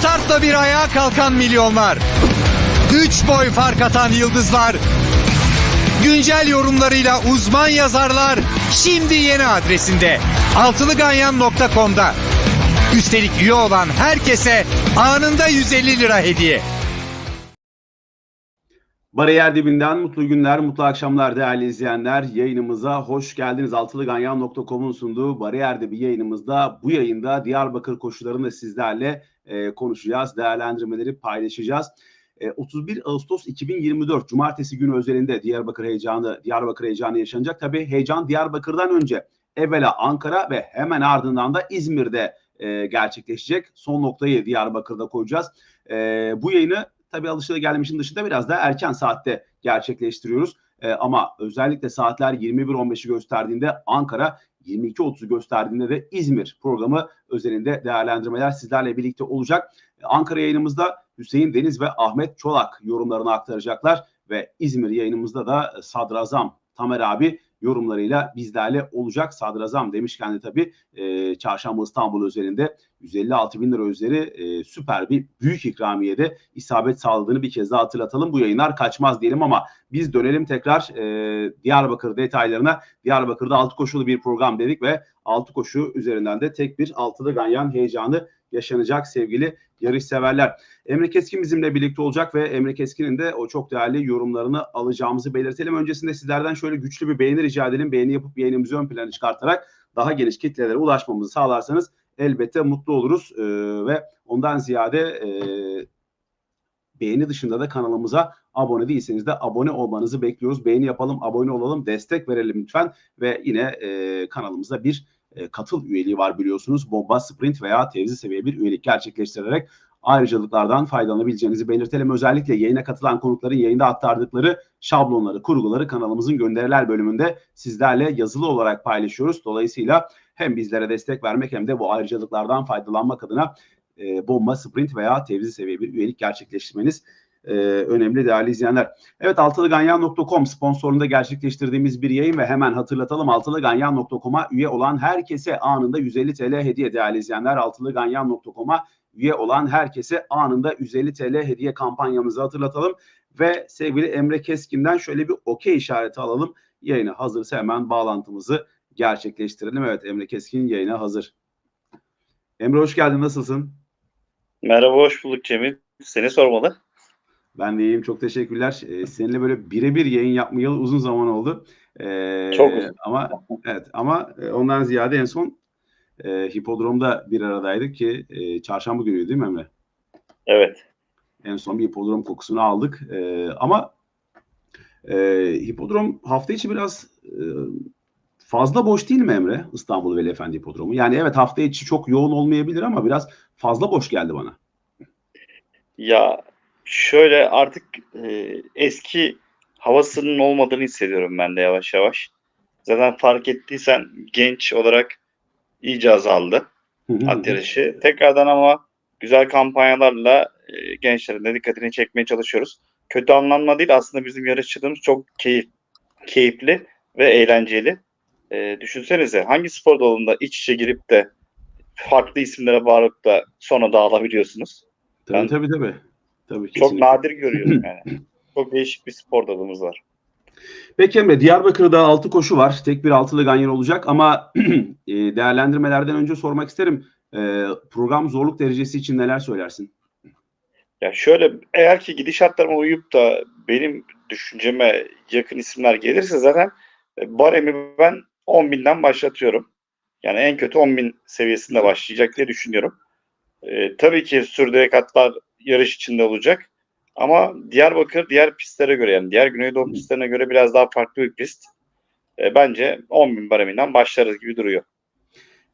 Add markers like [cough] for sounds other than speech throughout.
Startla bir ayağa kalkan milyonlar. Üç boy fark atan yıldızlar. Güncel yorumlarıyla uzman yazarlar şimdi yeni adresinde. altılıganyan.com'da. Üstelik üye olan herkese anında 150 lira hediye. Bariyer dibinden mutlu günler, mutlu akşamlar değerli izleyenler. Yayınımıza hoş geldiniz. Altılıganyan.com'un sunduğu Bariyer Dibi yayınımızda bu yayında Diyarbakır koşularını sizlerle e, konuşacağız, değerlendirmeleri paylaşacağız. E, 31 Ağustos 2024 Cumartesi günü özelinde Diyarbakır heyecanı, Diyarbakır heyecanı yaşanacak. Tabii heyecan Diyarbakır'dan önce evvela Ankara ve hemen ardından da İzmir'de e, gerçekleşecek. Son noktayı Diyarbakır'da koyacağız. E, bu yayını tabii alışılagelmişin dışında biraz daha erken saatte gerçekleştiriyoruz. Ee, ama özellikle saatler 21.15'i gösterdiğinde Ankara 22.30'u gösterdiğinde de İzmir programı özelinde değerlendirmeler sizlerle birlikte olacak. Ee, Ankara yayınımızda Hüseyin Deniz ve Ahmet Çolak yorumlarını aktaracaklar ve İzmir yayınımızda da Sadrazam Tamer abi yorumlarıyla bizlerle olacak. Sadrazam demişken de tabii e, Çarşamba İstanbul özelinde 156 bin lira üzeri e, süper bir büyük ikramiyede isabet sağladığını bir kez daha hatırlatalım. Bu yayınlar kaçmaz diyelim ama biz dönelim tekrar e, Diyarbakır detaylarına. Diyarbakır'da altı koşulu bir program dedik ve altı koşu üzerinden de tek bir altılı ganyan heyecanı yaşanacak sevgili yarış severler. Emre Keskin bizimle birlikte olacak ve Emre Keskin'in de o çok değerli yorumlarını alacağımızı belirtelim. Öncesinde sizlerden şöyle güçlü bir beğeni rica edelim. Beğeni yapıp yayınımızı ön plana çıkartarak daha geniş kitlelere ulaşmamızı sağlarsanız elbette mutlu oluruz ee, ve ondan ziyade e, beğeni dışında da kanalımıza abone değilseniz de abone olmanızı bekliyoruz. Beğeni yapalım, abone olalım, destek verelim lütfen ve yine e, kanalımızda bir e, katıl üyeliği var biliyorsunuz. Bomba, sprint veya tevzi seviye bir üyelik gerçekleştirerek ayrıcalıklardan faydalanabileceğinizi belirtelim. Özellikle yayına katılan konukların yayında aktardıkları şablonları, kurguları kanalımızın gönderiler bölümünde sizlerle yazılı olarak paylaşıyoruz. Dolayısıyla hem bizlere destek vermek hem de bu ayrıcalıklardan faydalanmak adına e, bomba, sprint veya tevzi seviye bir üyelik gerçekleştirmeniz e, önemli değerli izleyenler. Evet altılıganyan.com sponsorunda gerçekleştirdiğimiz bir yayın ve hemen hatırlatalım altılıganyan.com'a üye olan herkese anında 150 TL hediye değerli izleyenler. altılıganyan.com'a üye olan herkese anında 150 TL hediye kampanyamızı hatırlatalım. Ve sevgili Emre Keskin'den şöyle bir okey işareti alalım. Yayını hazırsa hemen bağlantımızı gerçekleştirelim. Evet Emre Keskin yayına hazır. Emre hoş geldin nasılsın? Merhaba, hoş bulduk Cemil. Seni sormalı. Ben de iyiyim. Çok teşekkürler. Ee, seninle böyle birebir yayın yapmayalı uzun zaman oldu. Ee, Çok uzun. Ama evet ama e, ondan ziyade en son e, hipodromda bir aradaydık ki e, çarşamba günüydü değil mi Emre? Evet. En son bir hipodrom kokusunu aldık. E, ama e, hipodrom hafta içi biraz e, fazla boş değil mi Emre? İstanbul Veli Efendi hipodromu. Yani evet hafta içi çok yoğun olmayabilir ama biraz fazla boş geldi bana. Ya şöyle artık e, eski havasının olmadığını hissediyorum ben de yavaş yavaş. Zaten fark ettiysen genç olarak iyice azaldı at yarışı. Tekrardan ama güzel kampanyalarla e, gençlerin de dikkatini çekmeye çalışıyoruz. Kötü anlamda değil aslında bizim yarışçılığımız çok keyif, keyifli ve eğlenceli. E, düşünsenize hangi spor dalında iç içe girip de farklı isimlere bağırıp da sonra dağılabiliyorsunuz. Tabii Ben- tabii tabii. Tabii Çok kesinlikle. nadir görüyorum [clears throat] yani. Çok değişik bir spor dalımız var. Peki Emre, Diyarbakır'da 6 koşu var. Tek bir altılı ganyan olacak ama [clears throat] e, değerlendirmelerden önce sormak isterim. E, program zorluk derecesi için neler söylersin? Ya şöyle eğer ki gidişatlarıma uyup da benim düşünceme yakın isimler gelirse zaten e, baremi ben 10 binden başlatıyorum. Yani en kötü 10 bin seviyesinde başlayacak diye düşünüyorum. E, tabii ki sürdürek atlar yarış içinde olacak. Ama Diyarbakır diğer pistlere göre yani diğer Güneydoğu pistlerine göre biraz daha farklı bir pist. E, bence 10 bin bareminden başlarız gibi duruyor.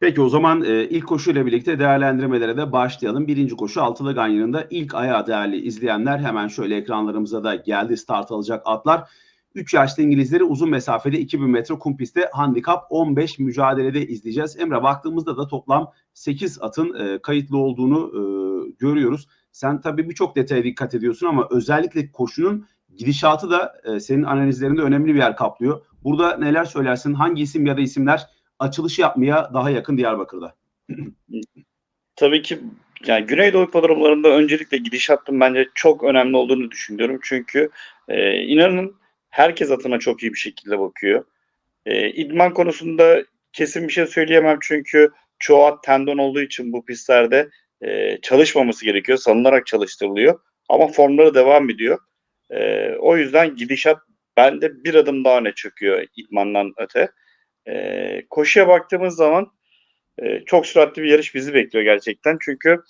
Peki o zaman e, ilk koşuyla birlikte değerlendirmelere de başlayalım. Birinci koşu altılı ganyanın da ilk ayağı değerli izleyenler hemen şöyle ekranlarımıza da geldi start alacak atlar. 3 yaşlı İngilizleri uzun mesafede 2000 metre kum pistte handikap 15 mücadelede izleyeceğiz. Emre baktığımızda da toplam 8 atın e, kayıtlı olduğunu e, görüyoruz. Sen tabii birçok detaya dikkat ediyorsun ama özellikle koşunun gidişatı da e, senin analizlerinde önemli bir yer kaplıyor. Burada neler söylersin? Hangi isim ya da isimler açılışı yapmaya daha yakın Diyarbakır'da? [clears throat] Tabii ki yani Güneydoğu hipodromlarında öncelikle gidiş hattın bence çok önemli olduğunu düşünüyorum. Çünkü e, inanın herkes atına çok iyi bir şekilde bakıyor. E, idman konusunda kesin bir şey söyleyemem çünkü çoğu at tendon olduğu için bu pistlerde e, çalışmaması gerekiyor. Salınarak çalıştırılıyor. Ama formları devam ediyor. E, o yüzden gidişat bende bir adım daha öne çöküyor idmandan öte. E, koşuya baktığımız zaman e, çok süratli bir yarış bizi bekliyor gerçekten. Çünkü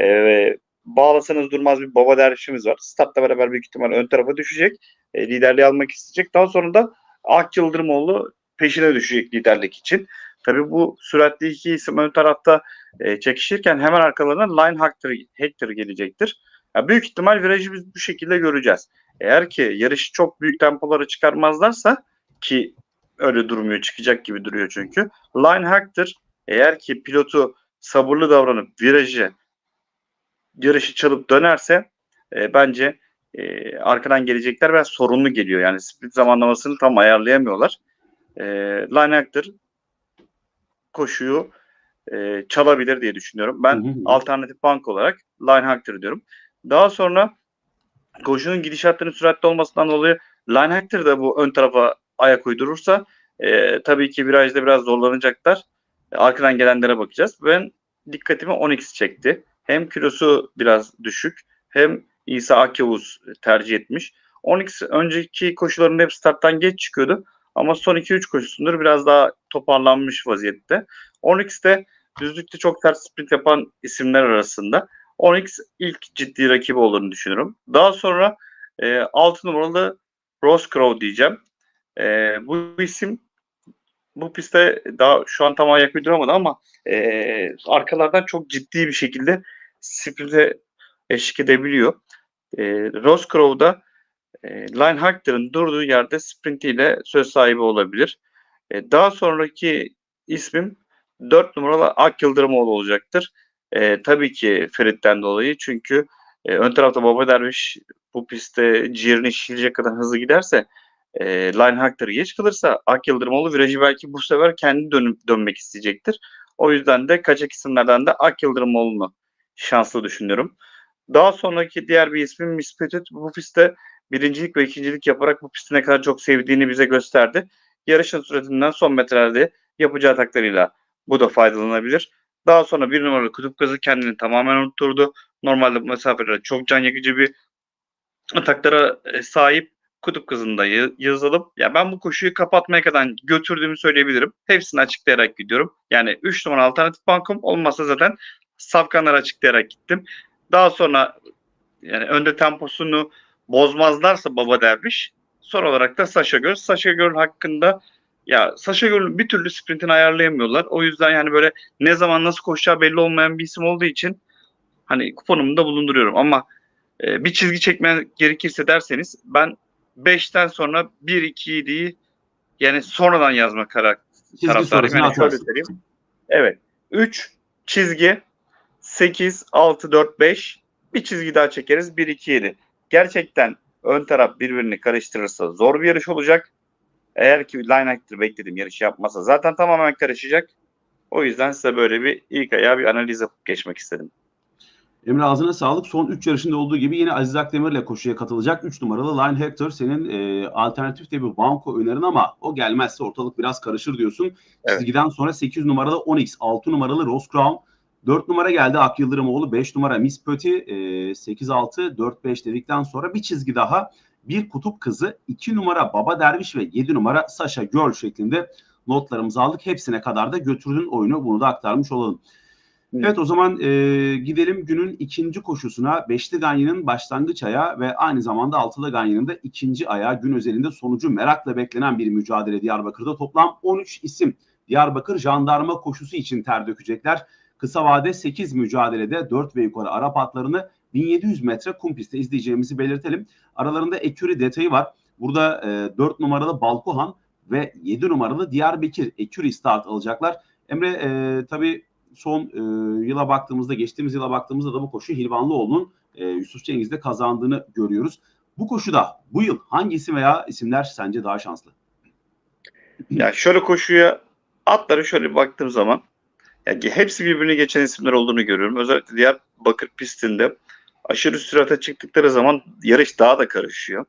e, bağlasanız durmaz bir baba dervişimiz var. Startla beraber büyük ihtimal ön tarafa düşecek. E, liderliği almak isteyecek. Daha sonra da Ak Yıldırımoğlu peşine düşecek liderlik için. Tabii bu süratli iki isim ön tarafta e, çekişirken hemen arkalarına Line Hector, Hector gelecektir. Ya büyük ihtimal virajı biz bu şekilde göreceğiz. Eğer ki yarışı çok büyük tempolara çıkarmazlarsa ki öyle durmuyor çıkacak gibi duruyor çünkü. Line Hector eğer ki pilotu sabırlı davranıp virajı yarışı çalıp dönerse e, bence e, arkadan gelecekler ve sorunlu geliyor. Yani split zamanlamasını tam ayarlayamıyorlar. E, Line Hector koşuyu e, çalabilir diye düşünüyorum. Ben Hı hı alternatif bank olarak Line Hector diyorum. Daha sonra koşunun gidişatlarının süratli olmasından dolayı Line Hector da bu ön tarafa ayak uydurursa e, tabii ki virajda biraz zorlanacaklar. E, arkadan gelenlere bakacağız. Ben dikkatimi 10x çekti. Hem kilosu biraz düşük hem İsa Akyavuz tercih etmiş. 10x önceki koşuların hep starttan geç çıkıyordu. Ama son 2-3 koşusundur biraz daha toparlanmış vaziyette. 10x'te düzlükte çok ters sprint yapan isimler arasında. 10x ilk ciddi rakibi olduğunu düşünüyorum. Daha sonra e, 6 numaralı Rosecrow diyeceğim. E, bu isim bu pistte daha şu an tam ayak uyduramadı ama e, arkalardan çok ciddi bir şekilde sprinte eşlik edebiliyor. E, Rosecrow'da e, Line Hector'ın durduğu yerde sprintiyle söz sahibi olabilir. E, daha sonraki ismim 4 numaralı Ak Yıldırımoğlu olacaktır. E, tabii ki Ferit'ten dolayı çünkü e, ön tarafta Baba Derviş bu pistte ciğerini şişirecek kadar hızlı giderse e, Line Hector geç kalırsa Ak Yıldırımoğlu virajı belki bu sefer kendi dönüp dönmek isteyecektir. O yüzden de kaçak isimlerden de Ak Yıldırımoğlu'nu şanslı düşünüyorum. Daha sonraki diğer bir ismim Miss Petit. Bu pistte birincilik ve ikincilik yaparak bu pisti ne kadar çok sevdiğini bize gösterdi. Yarışın süratinden son metrelerde yapacağı ataklarıyla bu da faydalanabilir. Daha sonra bir numaralı kutup gazı kendini tamamen unutturdu. Normalde bu mesafelerde çok can yakıcı bir ataklara e, sahip kutup kızında yazılıp ya ben bu koşuyu kapatmaya kadar götürdüğümü söyleyebilirim. Hepsini açıklayarak gidiyorum. Yani 3 numara alternatif bankom olmazsa zaten safkanları açıklayarak gittim. Daha sonra yani önde temposunu bozmazlarsa Baba Derviş son olarak da Sasha Göl. Sasha Göl hakkında ya Sasha Göl'ün bir türlü sprintini ayarlayamıyorlar. O yüzden yani böyle ne zaman nasıl koşacağı belli olmayan bir isim olduğu için hani kuponumu da bulunduruyorum ama e, bir çizgi çekme gerekirse derseniz ben 5'ten sonra 1-2 değil yani sonradan yazma karar taraftarıyım. Yani şöyle söyleyeyim. Evet. 3 çizgi 8 6 4 5 bir çizgi daha çekeriz 1 2 7. Gerçekten ön taraf birbirini karıştırırsa zor bir yarış olacak. Eğer ki line actor beklediğim yarış yapmasa zaten tamamen karışacak. O yüzden size böyle bir ilk ayağı bir analiz yapıp geçmek istedim. Emre ağzına sağlık. Son 3 yarışında olduğu gibi yine Aziz Akdemir ile koşuya katılacak. 3 numaralı Line Hector senin e, alternatif de bir banko önerin ama o gelmezse ortalık biraz karışır diyorsun. Evet. Çizgiden sonra 8 numaralı 10X, 6 numaralı Rose Crown, 4 numara geldi Ak Yıldırımoğlu, 5 numara Miss Petit, e, 8-6, 4-5 dedikten sonra bir çizgi daha bir kutup kızı, 2 numara Baba Derviş ve 7 numara Sasha Girl şeklinde notlarımızı aldık. Hepsine kadar da götürdün oyunu. Bunu da aktarmış olalım. Evet o zaman e, gidelim günün ikinci koşusuna. Beşli Ganyan'ın başlangıç ayağı ve aynı zamanda Altılı Ganyan'ın da ikinci ayağı gün özelinde sonucu merakla beklenen bir mücadele Diyarbakır'da. Toplam 13 isim Diyarbakır jandarma koşusu için ter dökecekler. Kısa vade 8 mücadelede 4 ve yukarı Arap atlarını 1700 metre kum pistte izleyeceğimizi belirtelim. Aralarında Eküri detayı var. Burada e, 4 numaralı Balkuhan ve 7 numaralı Diyarbakır Eküri start alacaklar. Emre e, tabii son e, yıla baktığımızda, geçtiğimiz yıla baktığımızda da bu koşu Hilvanlıoğlu'nun e, Yusuf Cengiz'de kazandığını görüyoruz. Bu koşuda bu yıl hangi isim veya isimler sence daha şanslı? Ya şöyle koşuya atlara şöyle baktığım zaman ya hepsi birbirini geçen isimler olduğunu görüyorum. Özellikle bakır pistinde aşırı sürate çıktıkları zaman yarış daha da karışıyor.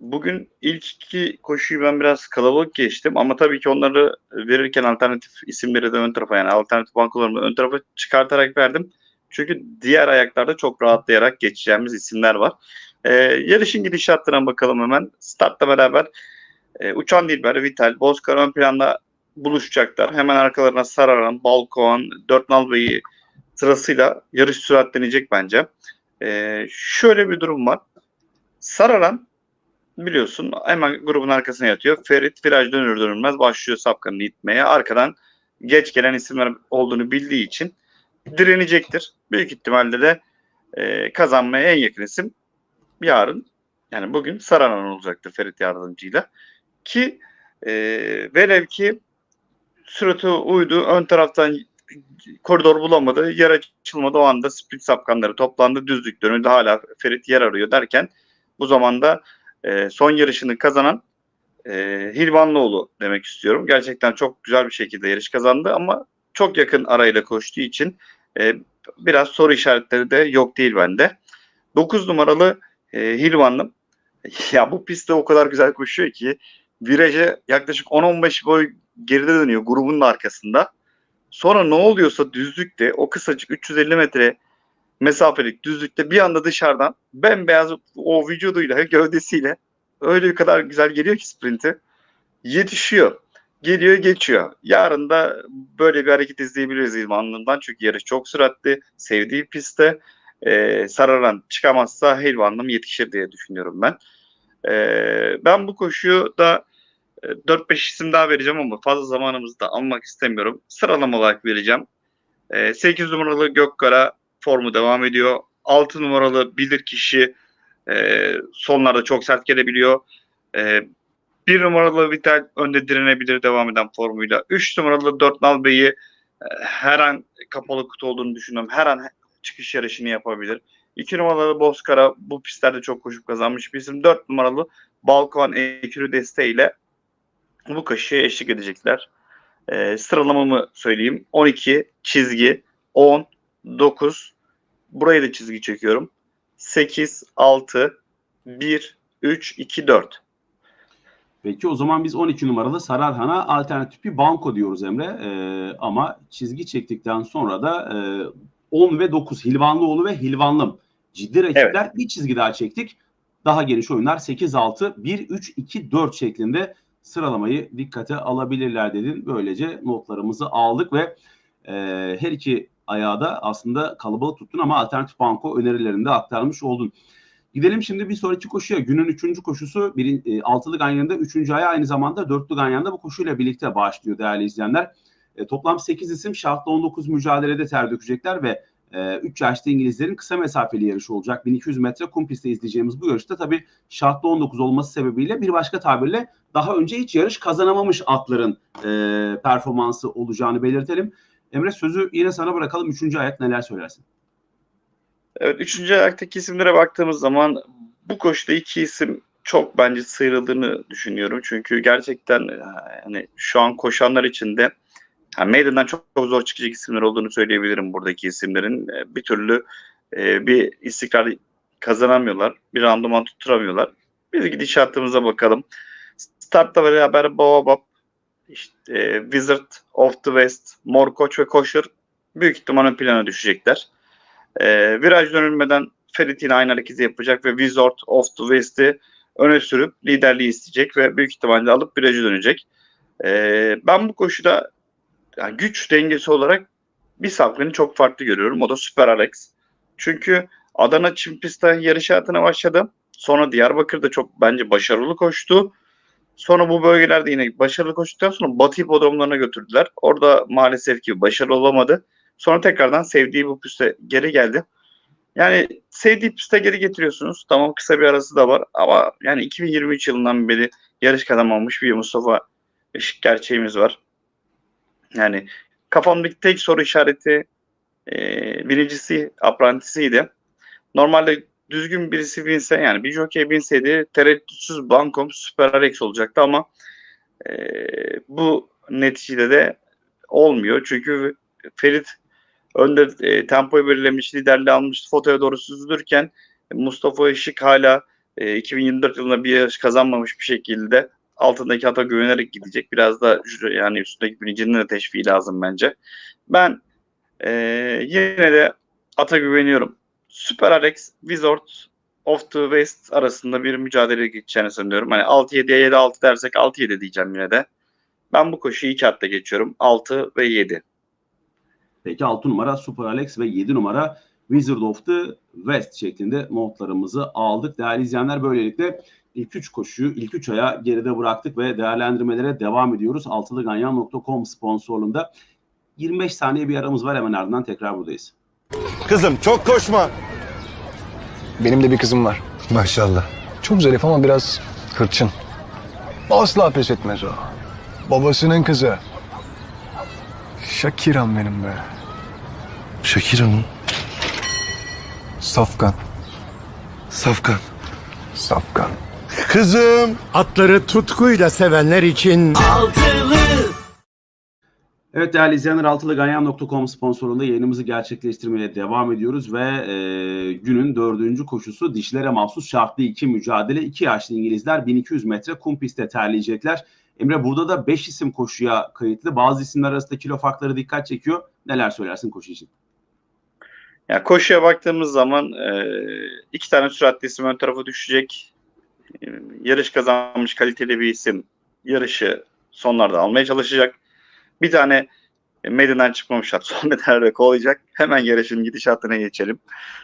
Bugün ilk iki koşuyu ben biraz kalabalık geçtim ama tabii ki onları verirken alternatif isimleri de ön tarafa yani alternatif bankolarımı ön tarafa çıkartarak verdim. Çünkü diğer ayaklarda çok rahatlayarak geçeceğimiz isimler var. Ee, yarışın gidişatlarına bakalım hemen. Startla beraber e, Uçan Dilber, Vital, Bozkır ön planda buluşacaklar. Hemen arkalarına Sararan, Balkoğan, Dört Nal Bey'i sırasıyla yarış süratlenecek bence. Ee, şöyle bir durum var. Sararan biliyorsun hemen grubun arkasına yatıyor. Ferit viraj dönür dönülmez başlıyor sapkanını itmeye. Arkadan geç gelen isimler olduğunu bildiği için direnecektir. Büyük ihtimalle de e, kazanmaya en yakın isim yarın yani bugün Saranan olacaktır Ferit yardımcıyla. Ki e, velev ki sürati uydu ön taraftan koridor bulamadı. Yer açılmadı. O anda split sapkanları toplandı. Düzlük dönüldü. Hala Ferit yer arıyor derken bu zamanda e, son yarışını kazanan e, Hilvanlıoğlu demek istiyorum. Gerçekten çok güzel bir şekilde yarış kazandı ama çok yakın arayla koştuğu için e, biraz soru işaretleri de yok değil bende. 9 numaralı e, Hilvanlı [laughs] ya bu pistte o kadar güzel koşuyor ki viraja yaklaşık 10-15 boy geride dönüyor grubun da arkasında. Sonra ne oluyorsa düzlükte o kısacık 350 metre mesafelik düzlükte bir anda dışarıdan bembeyaz o vücuduyla [laughs] gövdesiyle öyle bir kadar güzel geliyor ki sprinti yetişiyor. Geliyor geçiyor. Yarın da böyle bir hareket izleyebiliriz İlvanlı'ndan. Çünkü yarış çok süratli. Sevdiği pistte e, Sararan çıkamazsa Helvanlım yetişir diye düşünüyorum ben. E, ben bu koşuyu da 4-5 isim daha vereceğim ama fazla zamanımızı da almak istemiyorum. Sıralama olarak vereceğim. E, 8 numaralı Gökkara formu devam ediyor. 6 numaralı Bilirkişi e, sonlarda çok sert gelebiliyor. E, 1 numaralı Vital önde direnebilir devam eden formuyla. 3 numaralı 4 Nal Bey'i e, her an kapalı kutu olduğunu düşünüyorum. Her an çıkış yarışını yapabilir. 2 numaralı Bozkara bu pistlerde çok koşup kazanmış bir isim. 4 numaralı Balkan Ekürü desteğiyle bu koşuya eşlik edecekler. E, sıralamamı söyleyeyim. 12 çizgi 10 9 burayı da çizgi çekiyorum. 8 6 1 3 2 4 Peki o zaman biz 12 numaralı Sararhan'a alternatif bir banko diyoruz Emre. Ee, ama çizgi çektikten sonra da e, 10 ve 9 Hilvanlıoğlu ve Hilvanlım. Ciddi rakipler bir çizgi daha çektik. Daha geniş oyunlar 8-6, 1-3-2-4 şeklinde sıralamayı dikkate alabilirler dedin. Böylece notlarımızı aldık ve e, her iki ayağı da aslında kalabalık tuttun ama alternatif banko önerilerini de aktarmış oldun. Gidelim şimdi bir sonraki koşuya. Günün üçüncü koşusu birin, e, altılı ganyanında üçüncü aya aynı zamanda dörtlü ganyanda bu koşuyla birlikte başlıyor değerli izleyenler. E, toplam 8 isim şartlı 19 mücadelede ter dökecekler ve 3 yaşlı İngilizlerin kısa mesafeli yarışı olacak. 1200 metre kum pistte izleyeceğimiz bu yarışta tabii şartlı 19 olması sebebiyle bir başka tabirle daha önce hiç yarış kazanamamış atların e, performansı olacağını belirtelim. Emre sözü yine sana bırakalım. Üçüncü ayak neler söylersin? Evet, üçüncü ayaktaki isimlere baktığımız zaman bu koşuda iki isim çok bence sıyrıldığını düşünüyorum. Çünkü gerçekten yani şu an koşanlar için de yani meydandan çok, çok zor çıkacak isimler olduğunu söyleyebilirim buradaki isimlerin. Bir türlü e, bir istikrar kazanamıyorlar. Bir randıman tutturamıyorlar. Biz gidişatımıza bakalım. Startla beraber Baobab, işte, e, Wizard of the West, Mor Koç ve Koşur büyük ihtimal ön plana düşecekler. E, viraj dönülmeden Ferit yine aynı hareketi yapacak ve Wizard of the West'i öne sürüp liderliği isteyecek ve büyük ihtimalle alıp virajı dönecek. E, ben bu koşuda yani güç dengesi olarak bir sapkını çok farklı görüyorum. O da Süper Alex. Çünkü Adana Çim pistte yarış hayatına başladı. Sonra Diyarbakır'da çok bence başarılı koştu. Sonra bu bölgelerde yine başarılı koştuktan sonra Batı hipodromlarına götürdüler. Orada maalesef ki başarılı olamadı. Sonra tekrardan sevdiği bu piste geri geldi. Yani sevdiği piste geri getiriyorsunuz. Tamam kısa bir arası da var ama yani 2023 yılından beri yarış kazanmamış bir Mustafa Işık gerçeğimiz var. Yani kafamdaki tek soru işareti e, birincisi aprantisiydi. Normalde düzgün birisi binse yani bir jockey binseydi tereddütsüz bankom süper Alex olacaktı ama e, bu neticede de olmuyor. Çünkü Ferit Önde e, tempoyu belirlemiş, liderliği almış, fotoya doğru süzülürken Mustafa Işık hala e, 2024 yılında bir yarış kazanmamış bir şekilde altındaki ata güvenerek gidecek. Biraz da yani üstündeki bilincinin de teşviği lazım bence. Ben e, yine de ata güveniyorum. Super Alex, Wizard of the West arasında bir mücadele geçeceğini sanıyorum. Hani 6-7'ye 7-6 dersek 6-7 diyeceğim yine de. Ben bu koşuyu iki hatta geçiyorum. 6 ve 7. Peki 6 numara Super Alex ve 7 numara Wizard of the West şeklinde notlarımızı aldık. Değerli izleyenler böylelikle ilk 3 koşuyu ilk 3 aya geride bıraktık ve değerlendirmelere devam ediyoruz. Altılıganyan.com sponsorluğunda 25 saniye bir aramız var hemen ardından tekrar buradayız. Kızım çok koşma. Benim de bir kızım var. Maşallah. Çok zarif ama biraz hırçın. Asla pes etmez o. Babasının kızı. Şakiram benim be. Şakir Hanım. Safkan. Safkan. Safkan. Kızım. Atları tutkuyla sevenler için Evet değerli izleyenler altılıganyan.com sponsorluğunda yayınımızı gerçekleştirmeye devam ediyoruz ve e, günün dördüncü koşusu dişlere mahsus şartlı iki mücadele. iki yaşlı İngilizler 1200 metre kum pistte terleyecekler. Emre burada da 5 isim koşuya kayıtlı. Bazı isimler arasında kilo farkları dikkat çekiyor. Neler söylersin koşu için? Yani koşuya baktığımız zaman e, iki tane süratli isim ön tarafa düşecek. Yarış kazanmış kaliteli bir isim yarışı sonlarda almaya çalışacak. Bir tane meydana çıkmamış at [laughs] son metrelerde kovalayacak. Hemen yarışın gidişatına geçelim.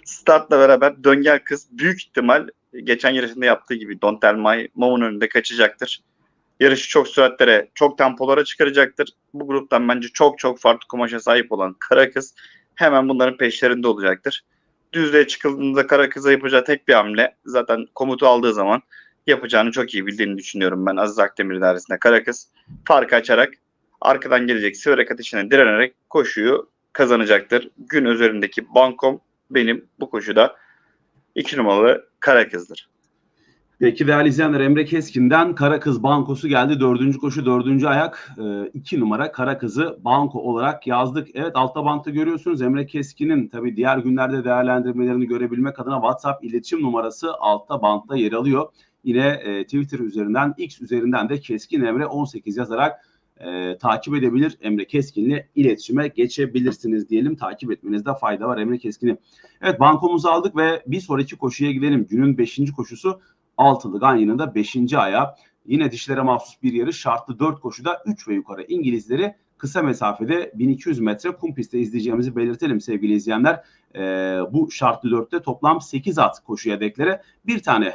Startla beraber döngel kız büyük ihtimal geçen yarışında yaptığı gibi Don't Tell My Mom'un önünde kaçacaktır. Yarışı çok süratlere, çok tempolara çıkaracaktır. Bu gruptan bence çok çok farklı kumaşa sahip olan Kara Kız hemen bunların peşlerinde olacaktır. Düzlüğe çıkıldığında kara kıza yapacağı tek bir hamle zaten komutu aldığı zaman yapacağını çok iyi bildiğini düşünüyorum ben Aziz Akdemir idaresinde kara kız. Farkı açarak arkadan gelecek siverek ateşine direnerek koşuyu kazanacaktır. Gün üzerindeki bankom benim bu koşuda iki numaralı kara kızdır. Peki değerli izleyenler Emre Keskin'den Kara Kız Bankosu geldi. Dördüncü koşu dördüncü ayak. e, iki numara Kara Kız'ı banko olarak yazdık. Evet altta bantta görüyorsunuz Emre Keskin'in tabii diğer günlerde değerlendirmelerini görebilmek adına WhatsApp iletişim numarası altta bantta yer alıyor. Yine e, Twitter üzerinden X üzerinden de Keskin Emre 18 yazarak e, takip edebilir. Emre Keskin'le iletişime geçebilirsiniz diyelim. Takip etmenizde fayda var Emre Keskin'i. Evet bankomuzu aldık ve bir sonraki koşuya gidelim. Günün beşinci koşusu altılı Ganyan'ın da 5. ayağı. Yine dişlere mahsus bir yarış şartlı 4 koşuda 3 ve yukarı İngilizleri kısa mesafede 1200 metre kum pistte izleyeceğimizi belirtelim sevgili izleyenler. Ee, bu şartlı 4'te toplam 8 at koşuya deklere. Bir tane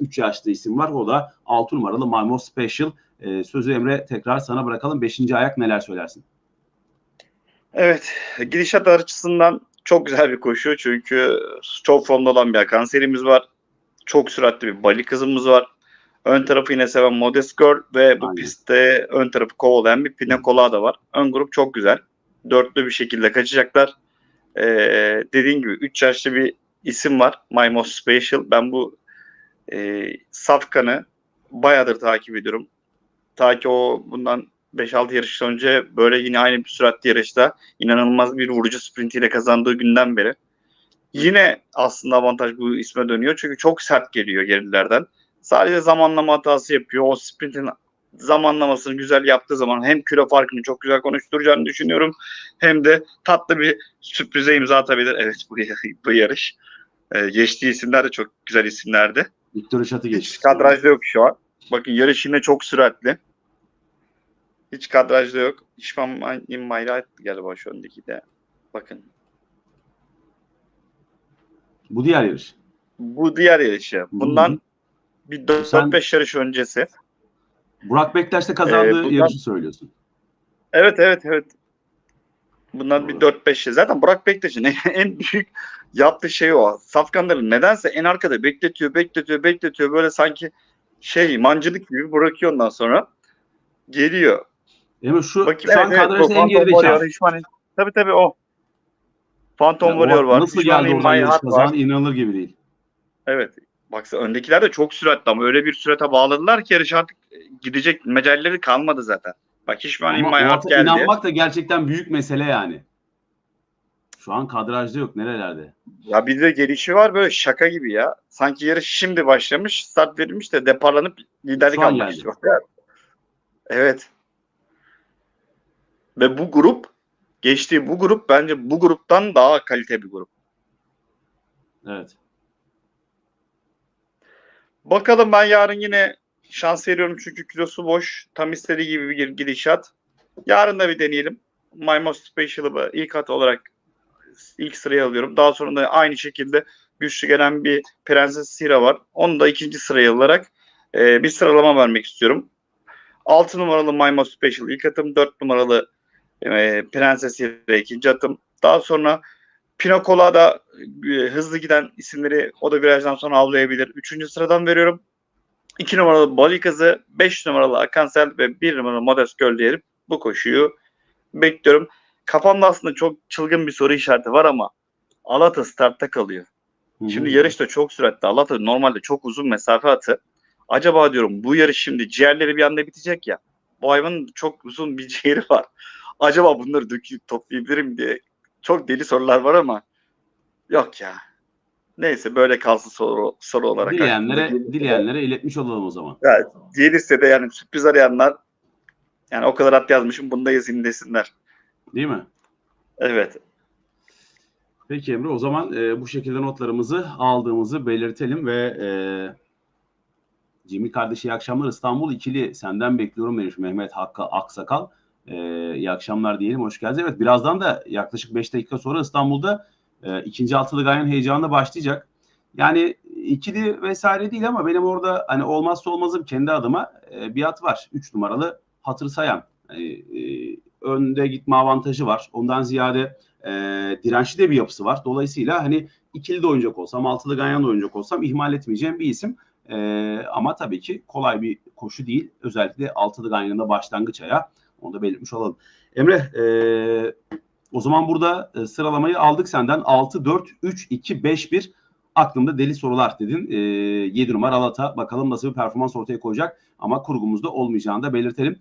3 yaşlı isim var. O da 6 numaralı Malmo Special. Ee, sözü Emre tekrar sana bırakalım. 5. ayak neler söylersin? Evet, gidişat açısından çok güzel bir koşu çünkü çok formda olan bir Hakan serimiz var. Çok süratli bir Bali kızımız var. Ön tarafı yine seven Modest Girl ve bu Aynen. pistte ön tarafı kovalayan bir Pina Colada var. Ön grup çok güzel. Dörtlü bir şekilde kaçacaklar. Ee, dediğim gibi 3 yaşlı bir isim var. My Most Special. Ben bu e, Safkan'ı bayağıdır takip ediyorum. Ta ki o bundan 5-6 yarış önce böyle yine aynı bir süratli yarışta inanılmaz bir vurucu sprintiyle kazandığı günden beri. Yine aslında avantaj bu isme dönüyor çünkü çok sert geliyor gerilerden. Sadece zamanlama hatası yapıyor. O sprintin zamanlamasını güzel yaptığı zaman hem kilo farkını çok güzel konuşturacağını düşünüyorum. Hem de tatlı bir sürprize imza atabilir. Evet bu, [laughs] bu yarış. Ee, geçtiği isimler de çok güzel isimlerdi. Victor Işat'ı Hiç geçti. kadrajda yok şu an. Bakın yarış yine çok süratli. Hiç kadrajda yok. İşman İmmayla galiba şu öndeki de. Bakın. Bu diğer yarış. Bu diğer yarışı. Bundan Hı bir Sen- 4-5 yarış öncesi. Burak Bektaş'ta kazandığı Ee, bundan- yarışı söylüyorsun. Evet evet evet. Bundan bir 4-5 yıl. Zaten Burak Bektaş'ın en, [laughs] en büyük yaptığı şey o. Safkanları nedense en arkada bekletiyor, bekletiyor, bekletiyor. Böyle sanki şey mancılık gibi bırakıyor ondan sonra. Geliyor. Emre şu, Bakayım. şu an kadrajda en Phantom geride Warrior, çağır. Hişman- Tabii tabii o. Phantom Yani Warrior var. Nasıl geldi oradan My yarış Heart var. kazanan inanılır gibi değil. Evet. Baksana öndekiler de çok süratli ama öyle bir sürete bağladılar ki yarış artık gidecek mecalleri kalmadı zaten. Bak Hişman in My Heart geldi. inanmak da gerçekten büyük mesele yani. Şu an kadrajda yok. Nerelerde? Ya bir de gelişi var böyle şaka gibi ya. Sanki yarış şimdi başlamış, start verilmiş de deparlanıp liderlik almak istiyor. Evet. Ve bu grup, geçtiği bu grup bence bu gruptan daha kalite bir grup. Evet. Bakalım ben yarın yine şans veriyorum çünkü kilosu boş. Tam istediği gibi bir gidişat. Yarın da bir deneyelim. My Most Special'ı ilk at olarak ilk sıraya alıyorum. Daha sonra da aynı şekilde güçlü gelen bir Prenses Sira var. Onu da ikinci sıraya alarak e, bir sıralama vermek istiyorum. 6 numaralı My Most Special ilk atım. 4 numaralı e, Prenses Sira ikinci atım. Daha sonra Pinocola'da e, hızlı giden isimleri o da virajdan sonra avlayabilir. Üçüncü sıradan veriyorum. 2 numaralı Balikazı, 5 numaralı Akansel ve 1 numaralı Modest Girl diyerek bu koşuyu bekliyorum. Kafamda aslında çok çılgın bir soru işareti var ama Alata startta kalıyor. Hı hı. Şimdi yarışta çok süratli. Alata normalde çok uzun mesafe atı. Acaba diyorum bu yarış şimdi ciğerleri bir anda bitecek ya. Bu hayvanın çok uzun bir ciğeri var. Acaba bunları döküp toplayabilirim diye çok deli sorular var ama yok ya. Neyse böyle kalsın soru, soru olarak. Dileyenlere, aklımda. dileyenlere iletmiş olalım o zaman. Ya, diğer listede yani sürpriz arayanlar yani o kadar at yazmışım bunda yazayım desinler. Değil mi? Evet. Peki Emre o zaman e, bu şekilde notlarımızı aldığımızı belirtelim ve e, Cemil kardeşi iyi akşamlar İstanbul ikili senden bekliyorum demiş Mehmet Hakkı Aksakal. E, iyi akşamlar diyelim hoş geldiniz. Evet birazdan da yaklaşık 5 dakika sonra İstanbul'da e, ikinci altılı gayen heyecanla başlayacak. Yani ikili vesaire değil ama benim orada hani olmazsa olmazım kendi adıma e, bir at var. 3 numaralı hatır sayan. E, e, önde gitme avantajı var. Ondan ziyade e, dirençli de bir yapısı var. Dolayısıyla hani ikili de oynayacak olsam, altılı ganyan da oynayacak olsam ihmal etmeyeceğim bir isim. E, ama tabii ki kolay bir koşu değil. Özellikle altılı ganyanında başlangıç aya. Onu da belirtmiş olalım. Emre e, o zaman burada e, sıralamayı aldık senden. 6, 4, 3, 2, 5, 1 aklımda deli sorular dedin. E, 7 numara Alata. Bakalım nasıl bir performans ortaya koyacak. Ama kurgumuzda olmayacağını da belirtelim.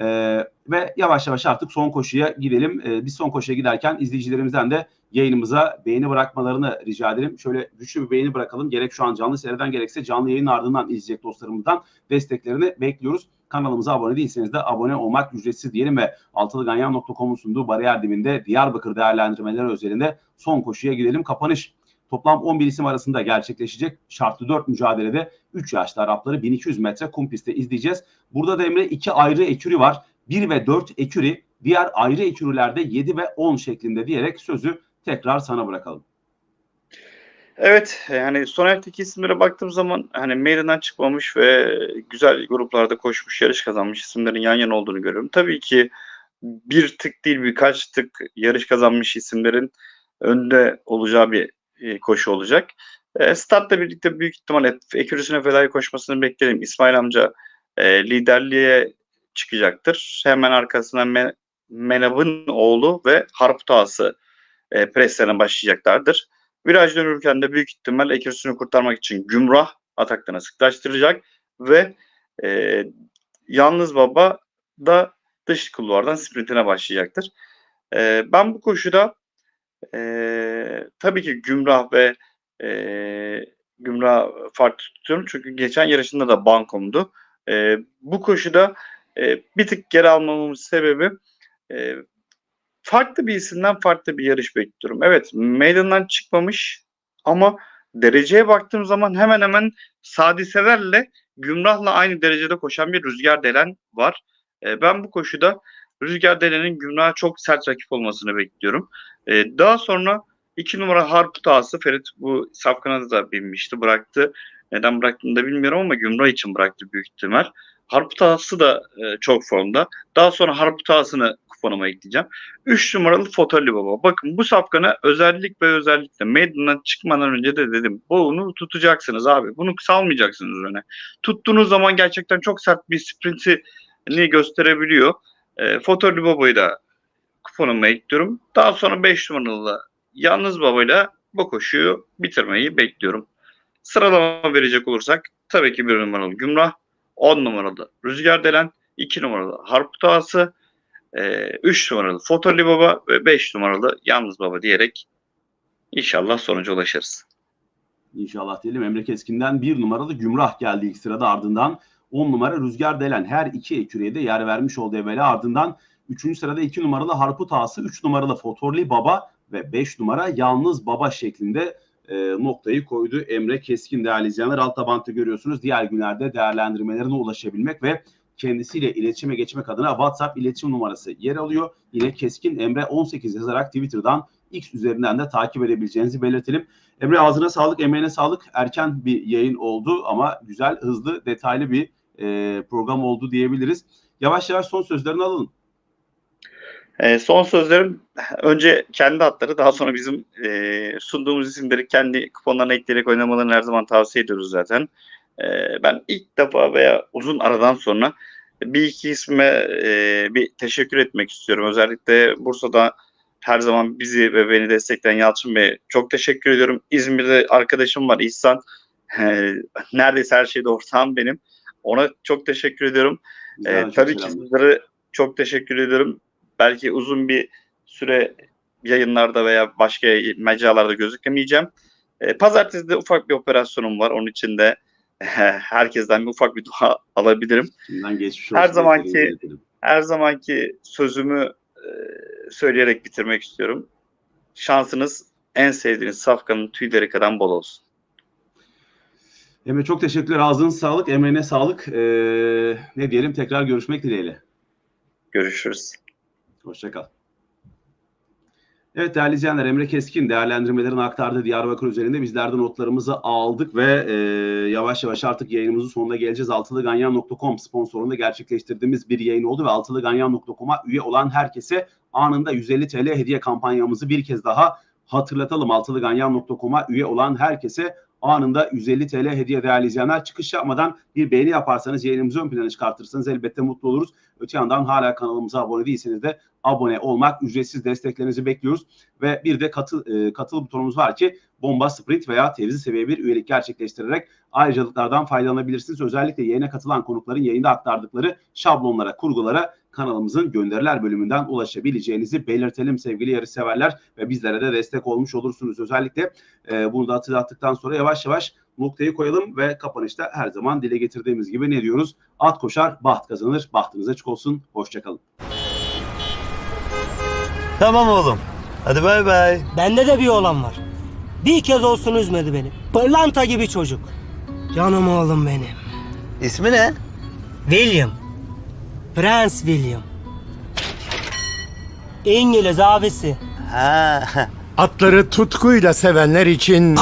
Ee, ve yavaş yavaş artık son koşuya gidelim. Ee, biz son koşuya giderken izleyicilerimizden de yayınımıza beğeni bırakmalarını rica edelim. Şöyle güçlü bir beğeni bırakalım. Gerek şu an canlı seyreden gerekse canlı yayın ardından izleyecek dostlarımızdan desteklerini bekliyoruz. Kanalımıza abone değilseniz de abone olmak ücretsiz diyelim ve altılıganyan.com'un sunduğu bariyer dibinde Diyarbakır değerlendirmeleri özelinde son koşuya gidelim. Kapanış Toplam 11 isim arasında gerçekleşecek şartlı 4 mücadelede 3 yaşlı Arapları 1200 metre kum pistte izleyeceğiz. Burada da Emre iki ayrı ekürü var. 1 ve 4 ekürü, diğer ayrı ekürülerde 7 ve 10 şeklinde diyerek sözü tekrar sana bırakalım. Evet yani son haftaki isimlere baktığım zaman hani meydandan çıkmamış ve güzel gruplarda koşmuş yarış kazanmış isimlerin yan yana olduğunu görüyorum. Tabii ki bir tık değil birkaç tık yarış kazanmış isimlerin önde olacağı bir e, koşu olacak. E, startla birlikte büyük ihtimalle ekürüsüne fedai koşmasını beklerim. İsmail amca e, liderliğe çıkacaktır. Hemen arkasına Me- Menab'ın oğlu ve Harp Tağası e, preslerine başlayacaklardır. Viraj dönürken de büyük ihtimal ekürsünü kurtarmak için Gümrah ataklarını sıklaştıracak ve e, Yalnız Baba da dış kulvardan sprintine başlayacaktır. E, ben bu koşuda e, tabii ki Gümrah ve e, Gümrah farklı tutuyorum çünkü geçen yarışında da bankomdu. E, bu koşuda e, bir tık geri almamamın sebebi e, farklı bir isimden farklı bir yarış bekliyorum. Evet meydandan çıkmamış ama dereceye baktığım zaman hemen hemen Sadi Sever'le Gümrah'la aynı derecede koşan bir Rüzgar Delen var. E, ben bu koşuda Rüzgar Delen'in Gümrah'a çok sert rakip olmasını bekliyorum. E, daha sonra iki numara Harp Tağısı Ferit bu Safkan'a da binmişti bıraktı. Neden bıraktığını da bilmiyorum ama Gümrah için bıraktı büyük ihtimal. Harp Tağısı da e, çok formda. Daha sonra Harp Tağısı'nı kuponuma ekleyeceğim. 3 numaralı Fotolli Baba. Bakın bu safkanı özellikle ve özellikle meydandan çıkmadan önce de dedim. Bunu tutacaksınız abi. Bunu salmayacaksınız öne. Tuttuğunuz zaman gerçekten çok sert bir sprintini gösterebiliyor. E, Fotolli Baba'yı da kuponuma ekliyorum. Daha sonra 5 numaralı Yalnız Baba'yla bu koşuyu bitirmeyi bekliyorum. Sıralama verecek olursak tabii ki 1 numaralı Gümrah, 10 numaralı Rüzgar Delen, 2 numaralı Harp Tağısı, 3 numaralı Fotorli Baba ve 5 numaralı Yalnız Baba diyerek inşallah sonuca ulaşırız. İnşallah diyelim. Emre Keskin'den bir numaralı Gümrah geldi ilk sırada ardından 10 numara Rüzgar Delen her iki eküreye de yer vermiş oldu evvela ardından 3. sırada 2 numaralı Harput Ağası, 3 numaralı Fotorli Baba ve 5 numara Yalnız Baba şeklinde e, noktayı koydu Emre Keskin değerli izleyenler. Alt tabanta görüyorsunuz. Diğer günlerde değerlendirmelerine ulaşabilmek ve kendisiyle iletişime geçmek adına WhatsApp iletişim numarası yer alıyor. Yine Keskin Emre 18 yazarak Twitter'dan X üzerinden de takip edebileceğinizi belirtelim. Emre ağzına sağlık, emeğine sağlık. Erken bir yayın oldu ama güzel, hızlı, detaylı bir e, program oldu diyebiliriz. Yavaş yavaş son sözlerini alalım. E, son sözlerim önce kendi hatları daha sonra bizim e, sunduğumuz isimleri kendi kuponlarına ekleyerek oynamalarını her zaman tavsiye ediyoruz zaten. E, ben ilk defa veya uzun aradan sonra bir iki isme e, bir teşekkür etmek istiyorum. Özellikle Bursa'da her zaman bizi ve beni destekleyen Yalçın Bey'e çok teşekkür ediyorum. İzmir'de arkadaşım var İhsan. E, neredeyse her şeyde ortağım benim. Ona çok teşekkür ediyorum. Çok tabii ki sizlere çok teşekkür ediyorum. Belki uzun bir süre yayınlarda veya başka mecralarda gözükemeyeceğim. Ee, Pazartesi de ufak bir operasyonum var. Onun için de [laughs] herkesten bir ufak bir dua alabilirim. Şimdiden geçmiş Her zamanki-. Her zamanki sözümü e, söyleyerek bitirmek istiyorum. Şansınız en sevdiğiniz safkanın tüyleri kadar bol olsun. Emre çok teşekkürler. Ağzına sağlık, emeğine sağlık. Ee, ne diyelim tekrar görüşmek dileğiyle. Görüşürüz. Hoşçakal. Evet değerli izleyenler Emre Keskin değerlendirmelerini aktardı Diyarbakır üzerinde. Bizler de notlarımızı aldık ve e, yavaş yavaş artık yayınımızın sonuna geleceğiz. Altılıganyan.com sponsorunda gerçekleştirdiğimiz bir yayın oldu ve altılıganyan.com'a üye olan herkese anında 150 TL hediye kampanyamızı bir kez daha hatırlatalım. Altılıganyan.com'a üye olan herkese anında 150 TL hediye değerli izleyenler. Çıkış yapmadan bir beğeni yaparsanız yayınımızı ön plana çıkartırsanız elbette mutlu oluruz. Öte yandan hala kanalımıza abone değilseniz de abone olmak, ücretsiz desteklerinizi bekliyoruz. Ve bir de katıl, e, katıl butonumuz var ki bomba, sprint veya tevzi seviye bir üyelik gerçekleştirerek ayrıcalıklardan faydalanabilirsiniz. Özellikle yayına katılan konukların yayında aktardıkları şablonlara, kurgulara kanalımızın gönderiler bölümünden ulaşabileceğinizi belirtelim sevgili yarışseverler ve bizlere de destek olmuş olursunuz. Özellikle e, bunu da hatırlattıktan sonra yavaş yavaş noktayı koyalım ve kapanışta her zaman dile getirdiğimiz gibi ne diyoruz? At koşar, baht kazanır. Bahtınız açık olsun. Hoşçakalın. Tamam oğlum. Hadi bay bay. Bende de bir oğlan var. Bir kez olsun üzmedi beni. Pırlanta gibi çocuk. Canım oğlum benim. İsmi ne? William. Prens William. İngiliz abisi. Ha. atları tutkuyla sevenler için